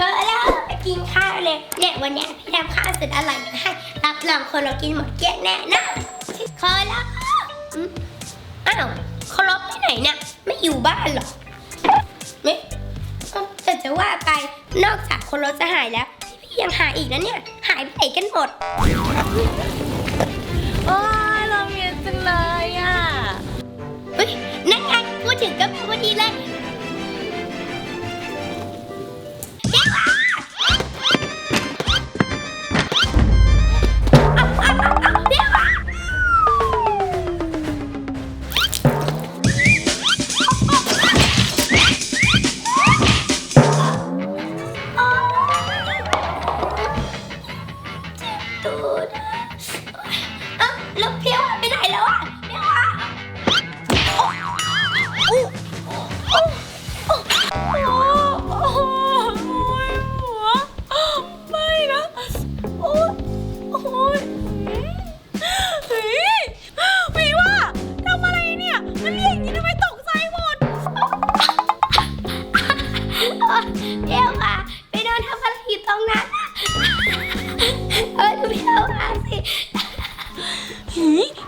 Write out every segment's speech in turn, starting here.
ก็แล้วไปกินข้าวเลยเนี่ยวันเนี้ยพี่ทำข้าวสุดอร่อยมาให้รับรองคนเรากินหมดเกลี้ยงแน่นะขอแล้วอืมอ้าวเขาลบไปไหนเนี่ยไม่อยู่บ้านเหรอเนี่ยเอ้าแต่จะว่าไปนอกจากคนรถจะหายแล้ว พี่ยังหายอีกนะเนี่ย หายไปไหนกันหมด โอ้ยเราเมียจังเลยอะเฮ้ยนั่นไงพูดถึงก็พอดีเลย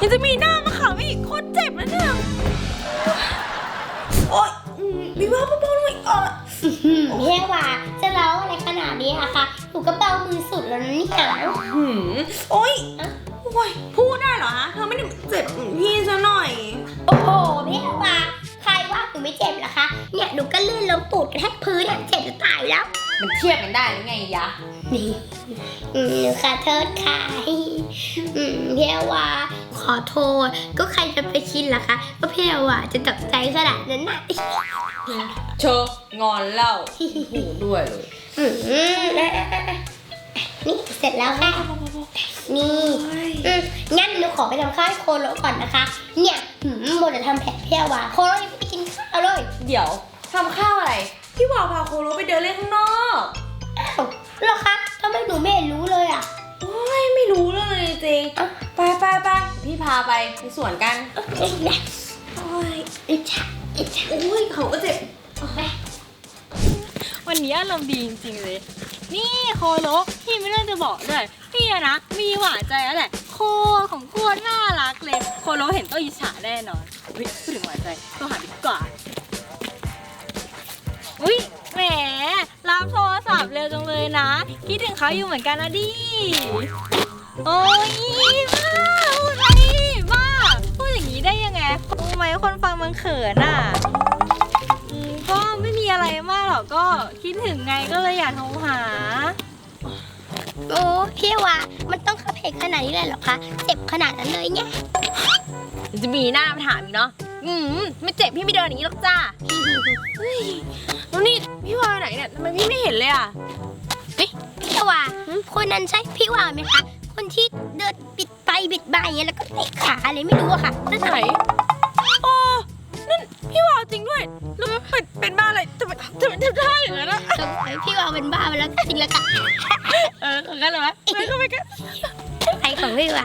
ยยังจะมีหน้ามาขำอีกโคตรเจ็บนะเนี่ย โอ๊ยอืมวีว่าเบาๆหน่อยอะอืมเพียวอะจะเล่าอะไรขนาดนี้อะคะหนูก็เบามือสุดแล้วนะเนี่ยหืมโอ๊ยโอ๊ยพูดได้เหรอฮะเธอไม่ได้เจ็บพี่ซะหน่อย โอ้โหเพียวอะใครว่าหนูไม่เจ็บเหรอคะ เนี่ยหนูก็ลื่นล้มปูดกระแทกพื้นอะเจ็บจะตายแล้ว มันเทียบกันได้หรือไงยะ นี่อืมหนูขอโทษค่ะอืมเพียวอะ ขอโทษ ก็ใครจะไปคิดล่ะคะว่าเพียวอะจะตกใจขนาดนั้นน่ะเชอะงอนเล่าหูด้วยเลยอืมนี่เสร็จแล้วค่ะ นี่อืมงั้นหนูขอไปทำข้าวให้โคโรก่อนนะคะ เนี่ยหืมโมจะทำแผลเพี้ยวาโคโรยังไม่ไปกินข้าวเลย เดี๋ยวทำข้าวอะไร พี่วาวพาโคโรไปเดินเล่นข้างนอกอ้าวเหรอคะทำไมหนูไม่เห็นรู้เลยอะโอ้ยไม่รู้เลยจริง พี่พาไปไปสวนกันโอเคนะโอ้ยอิจฉาอิจฉาโอ้ยเขาก็เจ็บไปวันนี้อารมณ์ดีจริงๆเลย นี่โคโลพี่ไม่เรื่องจะบอกด้วยพี่อะนะมีหวานใจแล้วแหละ โคของโคตรน่ารักเลยโคโลเห็นต้องอิจฉาแน่นอนอุ้ยพูดถึงหวานใจก็หาดีกว่าอุ้ยแหมรับโทรศัพท์เร็วจังเลยนะ คิดถึงเขาอยู่เหมือนกันนะดิ โอ้ยบ้าพู คนฟังมันเขินอะอืมก็ไม่มีอะไรมากหรอกก็คิดถึงไงก็เลยอยากโทรหา โอ้เพี้ยวามันต้องเข้าเพจขนาดนี้เลยเหรอคะ เจ็บขนาดนั้นเลยเนี่ยจะมีหน้ามาถามอีกเนาะ อืมไม่เจ็บพี่ไม่เดินอย่างนี้หรอกจ้าเฮ้ยแล้วนี่พี่วาวไหนเนี่ยทำไมพี่ไม่เห็นเลยอะ พี่วาคนนั้นใช่พี่วาไหมคะ คนที่เดินบิดไปบิดมาอย่างเงี้ยแล้วก็เตะขาอะไรไม่รู้อะค่ะนั่นไหนอ๋อนั่น พี่วาวจริงด้วย แล้วเป็นเป็นบ้าอะไรทำไมทำไมทำท่าอย่างนั้นอะสงสัยพี่วาเป็นบ้าไปแล้วจริงแล้วค่ะเออของกันเหรอวะไม่ก็ไม่ก็ใครของพี่วา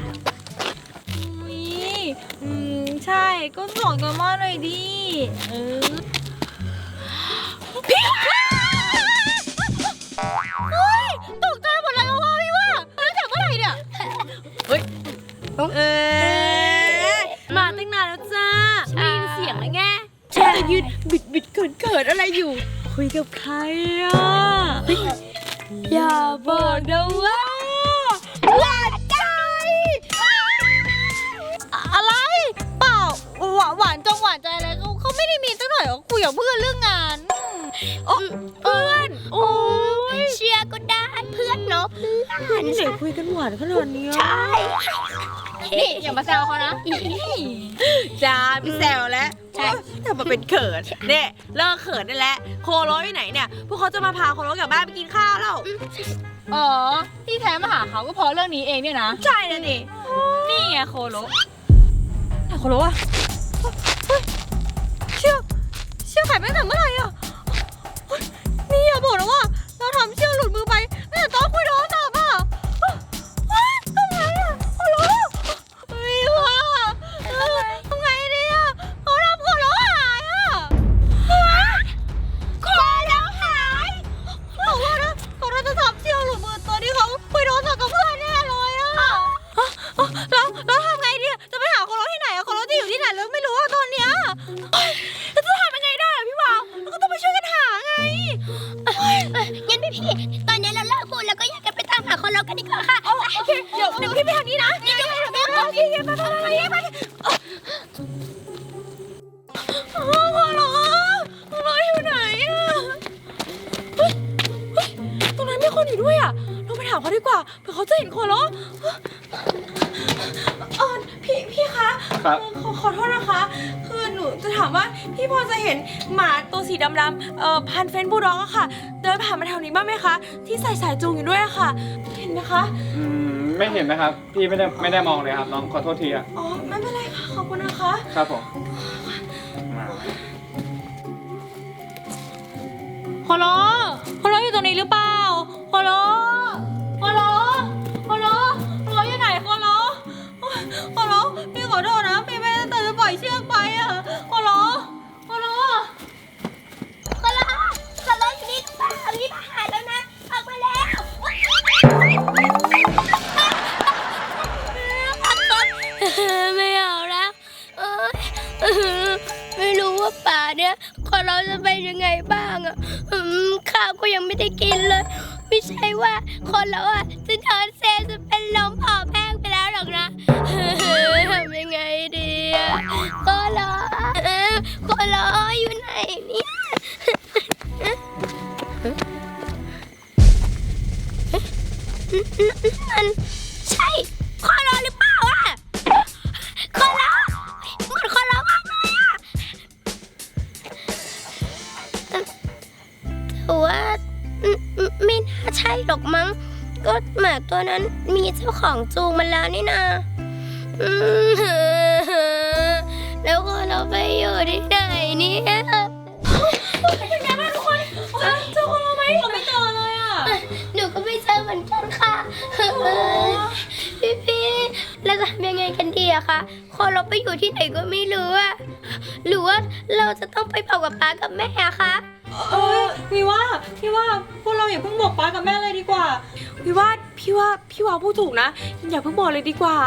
อุ้ยอืมใช่ก็สอนกันมาหน่อยดิเออ บิดบิดเขินเขินอะไรอยู่ คุยกับใครอะอย่าบอกนะว่าหวานใจอะไร เปล่าหวานหวานจงหวานใจอะไรเขาเขาไม่ได้มีสักหน่อยเขาคุยกับเพื่อนเรื่องงานอืมเพื่อนโอ้ยเชียร์ก็ได้เพื่อนเนาะเพื่อนไหนคุยกันหวานขนาดนี้ใช่นี่อย่ามาแซวเขานะจ้าพี่แซวแล้ว ใช่ทำมาเป็นเขินเนี่ยเลิกเขินได้แล้วโคโรอยู่ไหนเนี่ย พวกเขาจะมาพาโคโรกลับบ้านไปกินข้าวแล้วอ๋อ ที่แท้มาหาเขาก็เพราะเรื่องนี้เองเนี่ยนะ ใช่นะดินี่ไงโคโลไหนโคโรอะเฮ้ยเชือกเชือกหายไปตั้งแต่เมื่อไหร่ ดีกว่าเผื่อเขาจะเห็นคนเหรอเออพี่พี่คะครับเออขอขอโทษนะคะ คือหนูจะถามว่าพี่พอจะเห็นหมาตัวสีดำๆเอ่อพันเฟนบูลด็อกอะค่ะ เดินผ่านมาแถวนี้บ้างไหมคะ ที่ใส่สายจูงอยู่ด้วยอะค่ะ เห็นไหมคะ อืมไม่เห็นนะครับ พี่ไม่ได้ไม่ได้มองเลยครับน้องขอโทษทีอะอ๋อ ไม่เป็นไรค่ะ ขอบคุณนะคะ ครับผมมาโฮโลโฮโลอยู่ตรงนี้หรือเปล่าโฮโล ไม่รู้ว่าป่าเนี่ยคนเราจะเป็นยังไงบ้างอะข้าวก็ยังไม่ได้กินเลย ไม่ใช่ว่าคนเราอะจะเดินเซจะเป็นลมผอมแห้งไปแล้วหรอกนะทำยังไงดีอะคนเราคนเราอยู่ไหนเนี่ยมัน เจ้าของจูงมันแล้วนี่นาอืมแล้วคอรอไปอยู่ที่ไหนเนี่ยเป็นไงบ้างทุกคนเจอเจอคนเราไหมเราไม่เจอเลยอะหนูก็ไม่เจอเหมือนกันค่ะพี่พี่เราจะทำยังไงกันดีอะคะคอเราไปอยู่ที่ไหนก็ไม่รู้อะหรือว่าเราจะต้องไปเผากับป้ากับแม่อะคะ เออพี่ว่าพี่ว่าพวกเราอย่าเพิ่งบอกป้ากับแม่เลยดีกว่า พี่ว่าพี่ว่าพี่ว่าพูดถูกนะอย่าเพิ่งบอกเลยดีกว่า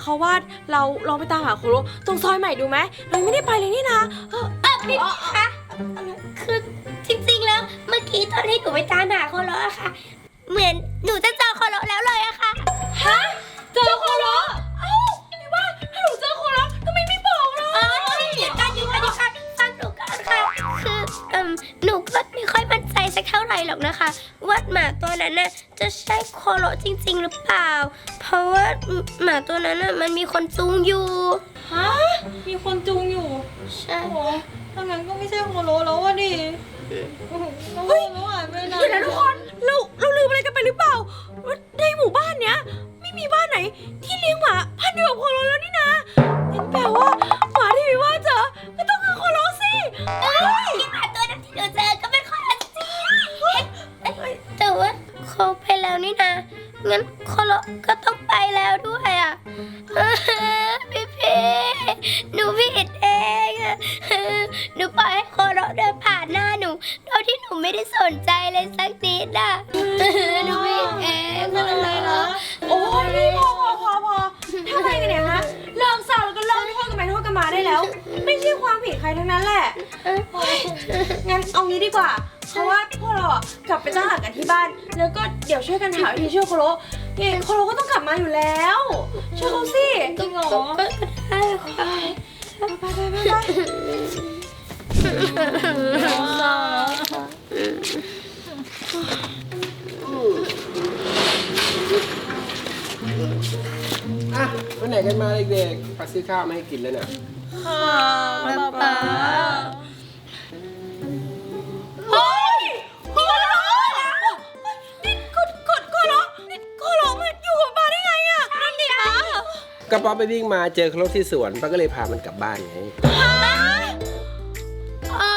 เขาว่าเราลองไปตามหาโคโรตรงซอยใหม่ดูไหมเรายังไม่ได้ไปเลยนี่นะเออเออพี่พี่คะคือจริงๆแล้วเมื่อกี้ตอนที่หนูไปตามหาคอเราอะค่ะ เหมือน ใช่โคโรจริง ๆ หรือเปล่า เพราะว่าหมาตัวนั้นน่ะมันมีคนจูงอยู่ ฮะ มีคนจูงอยู่ใช่ โอ้โหถ้างั้นก็ไม่ใช่โฮโลแล้วอะดิโอ้โหแล้วโฮโลหายไปไหนเดี๋ยวนะทุกคนเราเราลืมอะไรกันไปหรือเปล่าว่าในหมู่บ้านเนี้ย ไม่มีบ้านไหน ที่เลี้ยงหมาพันธุ์เดียวกับโคโรแล้วนี่นะนั่นแปลว่า งั้นโคโรก็ต้องไปแล้วด้วยอะพี่พี่หนูผิดเองอะหนูปล่อยให้โคโรเดินผ่านหน้าหนูโดยที่หนูไม่ได้สนใจเลยสักนิดอะหนูผิดเองไม่เป็นไรนะโอ้ยนี่พอพอพอพอทำไมกันเนี่ยฮะเลิกเศร้าแล้วก็เลิกโทษกันไปโทษกันมาได้แล้ว ไม่ใช่ความผิดใครทั้งนั้นแหละงั้นเอางี้ดีกว่าเพราะว่าพวกเราอะกลับไปตั้งหลักกันที่บ้าน แล้วก็เดี๋ยวช่วยกันหาวิธีช่วยโคโร นี่โคโรก็ต้องกลับมาอยู่แล้วช่วยเขาสิจริงเหรอก็ได้ค่ะไปไปไปไปไปอะไปไหนกันมาเด็กๆป้าซื้อข้าวมาให้กินแล้วเนี่ยค่ะป๊าเก็ป๊อปไปวิ่งมาเจอรถที่สวนป้าก็เลยพามันกลับบ้านไงอ๋อ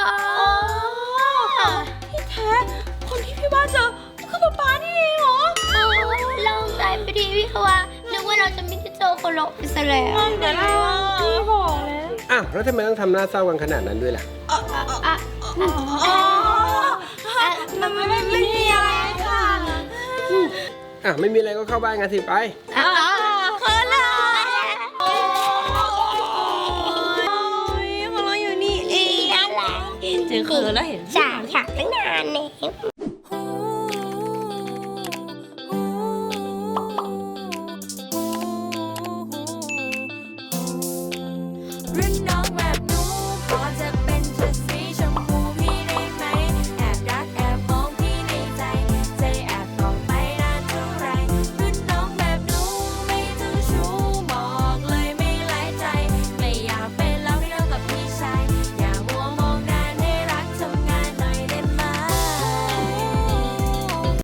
ที่แท้ คนที่พี่ว่าเจอก็คือป๊าป๊านี่เองเหรอลองใจไปดีพี่ว่านึกว่าเราจะไม่ได้เจอโคโรไปซะแล้วเดี๋ยวนะพี่บอกแล้วอ้าวแล้วทำไมต้องทำหน้าเศร้ากันขนาดนั้นด้วยล่ะอะอ๋อมันไม่ไม่ไม่มีอะไรค่ะอะไม่มีอะไรก็เข้าบ้านกันสิไปอะอ่ เราอองอะไรเจอเขินแล้วเห็นใช่ค่ะตั้งนานเลย